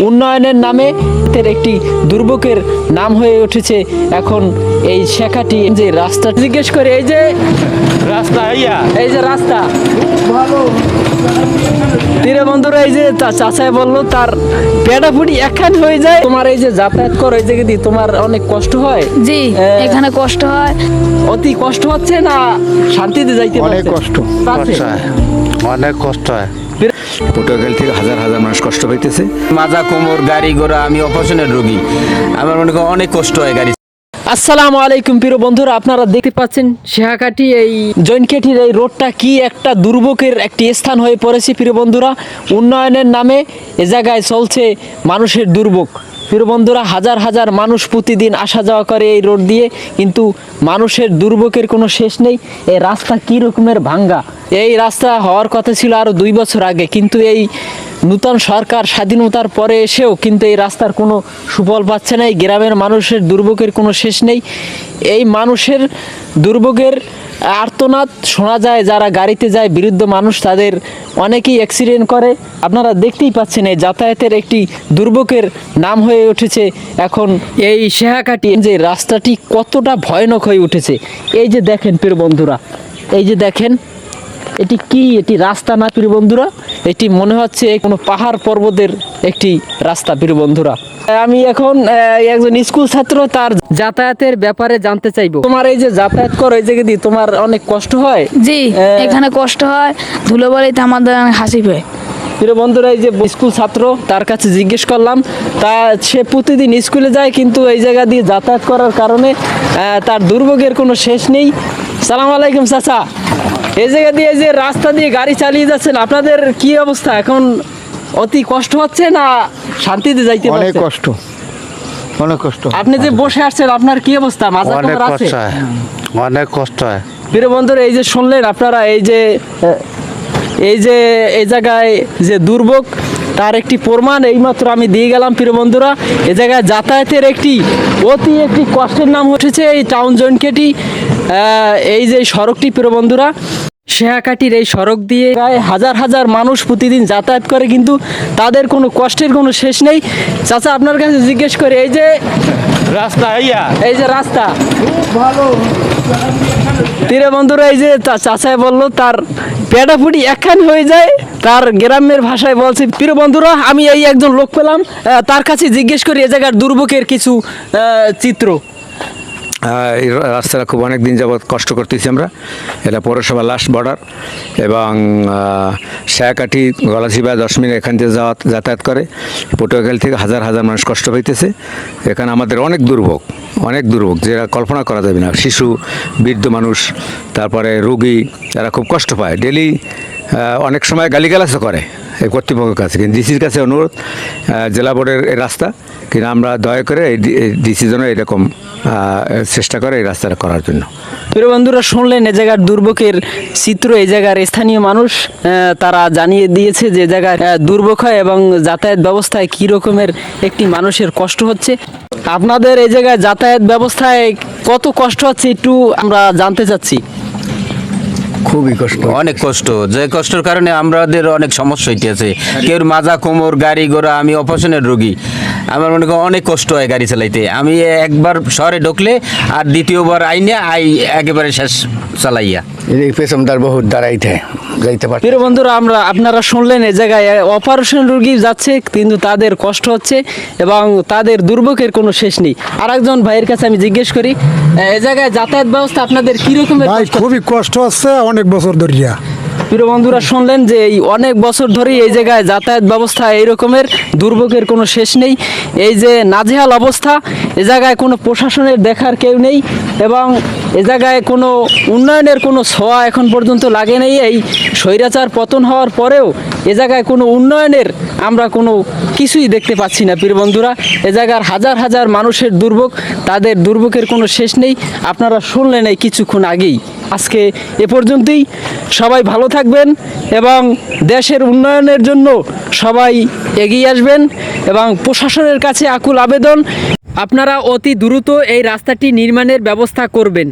উন্নয়নের নামে এর একটি দুর্ভোগের নাম হয়ে উঠেছে এখন এই শেখাটি। যে রাস্তা জিজ্ঞেস করে এই যে রাস্তা ইয়া। এই যে রাস্তা। তীরে বন্ধুরা এই যে চাচাই বলল তার পেটাপুটি একখান হয়ে যায়। তোমার এই যে যাতায়াত করো এই জায়গা দিয়ে তোমার অনেক কষ্ট হয়? জি এ, এখানে কষ্ট হয়। অতি কষ্ট হচ্ছে না শান্তিতে যাইতে অনেক কষ্ট অনেক কষ্ট হয়। পটুয়াখাল থেকে হাজার হাজার মানুষ কষ্ট পাইতেছে। মাজা, কোমর, গাড়ি ঘোড়া, আমি অপারেশনের রোগী। আমার মনে অনেক কষ্ট হয় গাড়ি আসসালামু আলাইকুম প্রিয় বন্ধুরা, আপনারা দেখতে পাচ্ছেন শেহাকাটি এই জৈনকেটির এই রোডটা কি একটা দুর্ভোগের একটি স্থান হয়ে পড়েছে প্রিয় বন্ধুরা। উন্নয়নের নামে এ জায়গায় চলছে মানুষের দুর্ভোগ। প্রিয় বন্ধুরা হাজার হাজার মানুষ প্রতিদিন আসা যাওয়া করে এই রোড দিয়ে, কিন্তু মানুষের দুর্ভোগের কোনো শেষ নেই। এই রাস্তা কী রকমের ভাঙ্গা? এই রাস্তা হওয়ার কথা ছিল আরও দুই বছর আগে, কিন্তু এই নূতন সরকার স্বাধীনতার পরে এসেও কিন্তু এই রাস্তার কোনো সুফল পাচ্ছে না, এই গ্রামের মানুষের দুর্ভোগের কোনো শেষ নেই। এই মানুষের দুর্ভোগের আর্তনাদ শোনা যায়, যারা গাড়িতে যায়, বিরুদ্ধ মানুষ তাদের অনেকেই অ্যাক্সিডেন্ট করে। আপনারা দেখতেই পাচ্ছেন এই যাতায়াতের একটি দুর্ভোগের নাম হয়ে উঠেছে এখন এই শেহাকাটি। যে রাস্তাটি কতটা ভয়ানক হয়ে উঠেছে। এই যে দেখেন প্রিয় বন্ধুরা, এই যে দেখেন এটি কি? এটি রাস্তা না প্রিয় বন্ধুরা? এটি মনে হচ্ছে কোনো পাহাড় পর্বতের একটি রাস্তা প্রিয় বন্ধুরা। আমি এখন একজন স্কুল ছাত্র তার যাতায়াতের ব্যাপারে জানতে চাইব। তোমার এই যে যাতায়াত করো এই জায়গা দিয়ে তোমার অনেক কষ্ট হয়? জি এখানে কষ্ট হয় ধুলোবালিতে আমাদের হাসি পায়। প্রিয় বন্ধুরা এই যে স্কুল ছাত্র তার কাছে জিজ্ঞেস করলাম তা সে প্রতিদিন স্কুলে যায় কিন্তু এই জায়গা দিয়ে যাতায়াত করার কারণে তার দুর্ভোগের কোনো শেষ নেই। সালাম আলাইকুম চাচা। এই জায়গা দিয়ে যে রাস্তা দিয়ে গাড়ি চালিয়ে যাচ্ছেন আপনাদের কি অবস্থা? এখন অতি কষ্ট হচ্ছে না শান্তিতে যাইতে অনেক কষ্ট অনেক কষ্ট। আপনি যে বসে আসছেন আপনার কি অবস্থা? মাজা অনেক কষ্ট হয় অনেক কষ্ট হয়। প্রিয় বন্ধুরা এই যে শুনলেন আপনারা এই যে এই যে এই জায়গায় যে দুর্ভোগ তার একটি প্রমাণ এইমাত্র আমি দিয়ে গেলাম প্রিয় বন্ধুরা। এ জায়গায় যাতায়াতের একটি অতি একটি কষ্টের নাম উঠেছে এই টাউন জয়েন্টকেটি এই যে সড়কটি প্রিয় বন্ধুরা শেহাকাটির এই সড়ক দিয়ে প্রায় হাজার হাজার মানুষ প্রতিদিন যাতায়াত করে কিন্তু তাদের কোনো কষ্টের কোনো শেষ নেই। চাচা আপনার কাছে জিজ্ঞেস করে এই যে রাস্তা ইয়া। এই যে রাস্তা ভালো তীরে বন্ধুরা এই যে চাচায় বলল তার পেটাপুটি একখান হয়ে যায়। তার গ্রামের ভাষায় বলছে, প্রিয় বন্ধুরা, আমি এই একজন লোক পেলাম। তার কাছে জিজ্ঞেস করি, এ জায়গার দুর্ভোগের কিছু চিত্র? এই রাস্তাটা খুব অনেক দিন যাবৎ কষ্ট করতেছি আমরা। এটা পৌরসভা লাস্ট বর্ডার এবং শায়াকাঠি গলাচিবা দশ মিনিট এখান থেকে যাওয়া যাতায়াত করে। পটুয়াখাল থেকে হাজার হাজার মানুষ কষ্ট পাইতেছে। এখানে আমাদের অনেক দুর্ভোগ অনেক দুর্ভোগ, যেটা কল্পনা করা যাবে না। শিশু, বৃদ্ধ মানুষ, তারপরে রোগী এরা খুব কষ্ট পায়। ডেলি অনেক সময় গালিগালাজও করে এই কর্তৃপক্ষের কাছে, কিন্তু ডিসির কাছে অনুরোধ জেলা বোর্ডের এই রাস্তা, কিন্তু আমরা দয়া করে এই ডিসি যেন এরকম চেষ্টা করে এই রাস্তাটা করার জন্য। প্রিয় বন্ধুরা, শুনলেন এ জায়গার দুর্ভোগের চিত্র এই জায়গার স্থানীয় মানুষ তারা জানিয়ে দিয়েছে যে জায়গায় দুর্ভোগ হয় এবং যাতায়াত ব্যবস্থায় কী রকমের একটি মানুষের কষ্ট হচ্ছে। আপনাদের এই জায়গায় যাতায়াত ব্যবস্থায় কত কষ্ট হচ্ছে একটু আমরা জানতে চাচ্ছি। খুবই কষ্ট অনেক কষ্ট। যে কষ্টের কারণে আমাদের অনেক সমস্যা হইতেছে। কেউ মাজা কোমর, গাড়ি ঘোড়া, আমি অপারেশনের রোগী। আমার মনে করেন অনেক কষ্ট হয় গাড়ি চালাইতে। আমি একবার শহরে ঢুকলে আর দ্বিতীয়বার আইনে আই একেবারে শেষ চালাইয়া। এই পেছনদার বহুত দাঁড়াইতে যাইতে পারছে প্রিয় বন্ধুরা আমরা আপনারা শুনলেন এ জায়গায় অপারেশন রোগী যাচ্ছে কিন্তু তাদের কষ্ট হচ্ছে এবং তাদের দুর্ভোগের কোনো শেষ নেই। আর একজন ভাইয়ের কাছে আমি জিজ্ঞেস করি এ জায়গায় যাতায়াত ব্যবস্থা আপনাদের কি রকমের খুবই কষ্ট হচ্ছে অনেক বছর ধরিয়া। প্রিয় বন্ধুরা, শুনলেন যে এই অনেক বছর ধরেই এই জায়গায় যাতায়াত ব্যবস্থা এই রকমের, দুর্ভোগের কোনো শেষ নেই। এই যে নাজেহাল অবস্থা, এ জায়গায় কোনো প্রশাসনের দেখার কেউ নেই এবং এ জায়গায় কোনো উন্নয়নের কোনো ছোঁয়া এখন পর্যন্ত লাগে নেই। এই স্বৈরাচার পতন হওয়ার পরেও এ জায়গায় কোনো উন্নয়নের আমরা কোনো কিছুই দেখতে পাচ্ছি না, প্রিয় বন্ধুরা। এ জায়গার হাজার হাজার মানুষের দুর্ভোগ, তাদের দুর্ভোগের কোনো শেষ নেই। আপনারা শুনলেন এই কিছুক্ষণ আগেই। আজকে এ পর্যন্তই। সবাই ভালো থাকবেন এবং দেশের উন্নয়নের জন্য সবাই এগিয়ে আসবেন এবং প্রশাসনের কাছে আকুল আবেদন। আপনারা অতি দ্রুত এই রাস্তাটি নির্মাণের ব্যবস্থা করবেন।